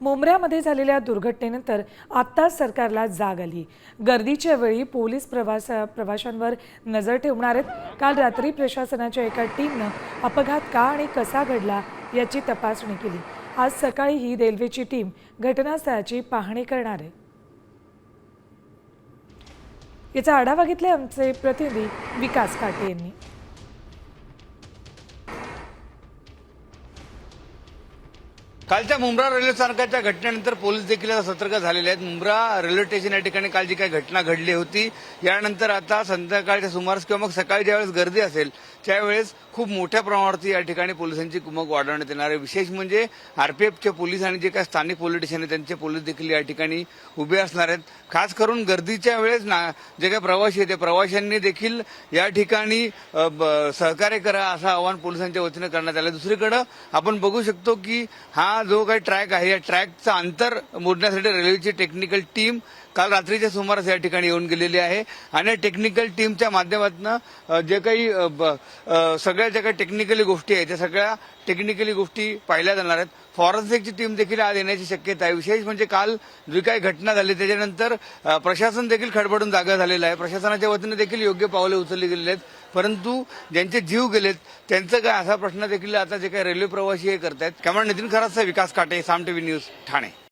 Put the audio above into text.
मुंबऱ्यामध्ये झालेल्या दुर्घटनेनंतर आत्ताच सरकारला जाग आली. गर्दीच्या वेळी पोलीस प्रवास प्रवाशांवर नजर ठेवणार आहेत. काल रात्री प्रशासनाच्या एका टीमनं अपघात का आणि कसा घडला याची तपासणी केली. आज सकाळी ही रेल्वेची टीम घटनास्थळाची पाहणी करणार आहे. याचा आढावा घेतले आमचे प्रतिनिधी विकास काटे यांनी. कालच्या मुंब्रा रेल्वे स्थानकाच्या घटनेनंतर पोलीस देखील आता सतर्क झालेले आहेत. मुंब्रा रेल्वे स्टेशन या ठिकाणी काल जी काही घटना घडली होती यानंतर आता संध्याकाळच्या सुमारास किंवा मग सकाळी ज्यावेळेस गर्दी असेल त्यावेळेस खूप मोठ्या प्रमाणावरती या ठिकाणी पोलिसांची कुमक वाढवण्यात येणार आहे. विशेष म्हणजे आरपीएफचे पोलीस आणि जे काही स्थानिक पोलीस स्टेशन आहे त्यांचे पोलीस देखील या ठिकाणी उभे असणार आहेत. खास करून गर्दीच्या वेळेस ना जे काही प्रवासी आहेत त्या प्रवाशांनी देखील या ठिकाणी ब- सहकार्य करा असं आवाहन पोलिसांच्या वतीनं करण्यात आलं दुसरीकडे आपण बघू शकतो की हा जो काही ट्रॅक आहे या ट्रॅकचं अंतर मोडण्यासाठी रेल्वेची टेक्निकल टीम काल रात्रीच्या सुमारास या ठिकाणी येऊन गेलेली आहे. आणि टेक्निकल टीमच्या माध्यमातून जे काही ब- सगळ्या ज्या काही टेक्निकली गोष्टी आहेत त्या सगळ्या टेक्निकली गोष्टी पाहिल्या जाणार आहेत. फॉरेन्सिकची टीम देखील आज येण्याची शक्यता आहे. विशेष म्हणजे काल जी काही घटना झाली त्याच्यानंतर प्रशासन देखील खडबडून जागा झालेलं आहे. प्रशासनाच्या वतीने देखील योग्य पावले उचलली गेलेली आहेत. परंतु ज्यांचे जीव गेलेत त्यांचं काय असा प्रश्न देखील आता जे काही रेल्वे प्रवासी हे करतायत. त्यामुळे नितीन खरात विकास काटे साम टीव्ही न्यूज ठाणे.